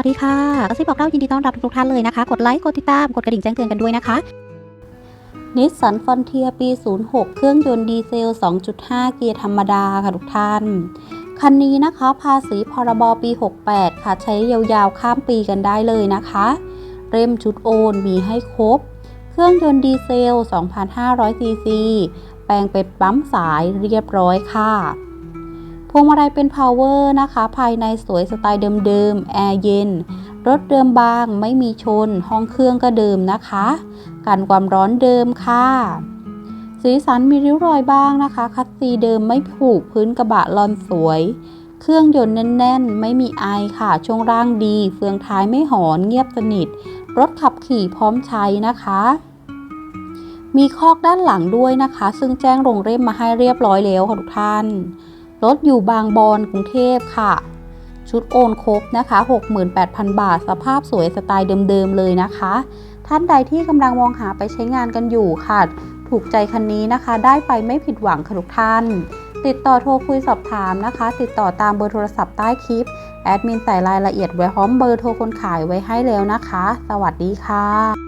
วัสดีค่ะกระซิบบอกเล่ายินดีต้อนรับทุกท่านเลยนะคะ กดไลค์ กดติดตาม กดกระดิ่งแจ้งเตือนกันด้วยนะคะ นิสสันฟอนเทียปี 06 เครื่องยนต์ดีเซล 2.5 เกียร์ธรรมดาค่ะทุกท่าน คันนี้นะคะ ภาษีพรบปี 68 ค่ะ ใช้ยาวๆ ข้ามปีกันได้เลยนะคะ เร่มชุดโอนมีให้ครบ เครื่องยนต์ดีเซล 2,500ซีซี แปลงเป็นปั๊มสายเรียบร้อยค่ะ พวงมาลัยเป็น power นะคะ ภายในสวยสไตล์เดิมๆ แอร์เย็น รถเดิมบางไม่มีชน ห้องเครื่องก็เดิมนะคะ กันความร้อนเดิมค่ะ สีสันมีริ้วรอยบ้างนะคะ คัสซีเดิมไม่ผูกพื้นกระบะลอนสวย เครื่องยนต์แน่นๆ ไม่มีไอค่ะ ช่วงล่างดี เฟืองท้ายไม่หอนเงียบสนิท รถขับขี่พร้อมใช้นะคะมีคอกด้านหลังด้วยนะคะ ซึ่งแจ้งลงเล่มมาให้เรียบร้อยแล้วค่ะทุกท่าน รถอยู่บางบอนกรุงเทพค่ะ ชุดโอนครบนะคะ 68,000 บาท สภาพสวยสไตล์เดิมๆเลยนะคะ ท่านใดที่กำลังมองหาไปใช้งานกันอยู่ค่ะ ถูกใจคันนี้นะคะ ได้ไปไม่ผิดหวังค่ะทุกท่าน ติดต่อโทรคุยสอบถามนะคะ ติดต่อตามเบอร์โทรศัพท์ใต้คลิป แอดมินใส่รายละเอียดไว้พร้อมเบอร์โทรคนขายไว้ให้แล้วนะคะ สวัสดีค่ะ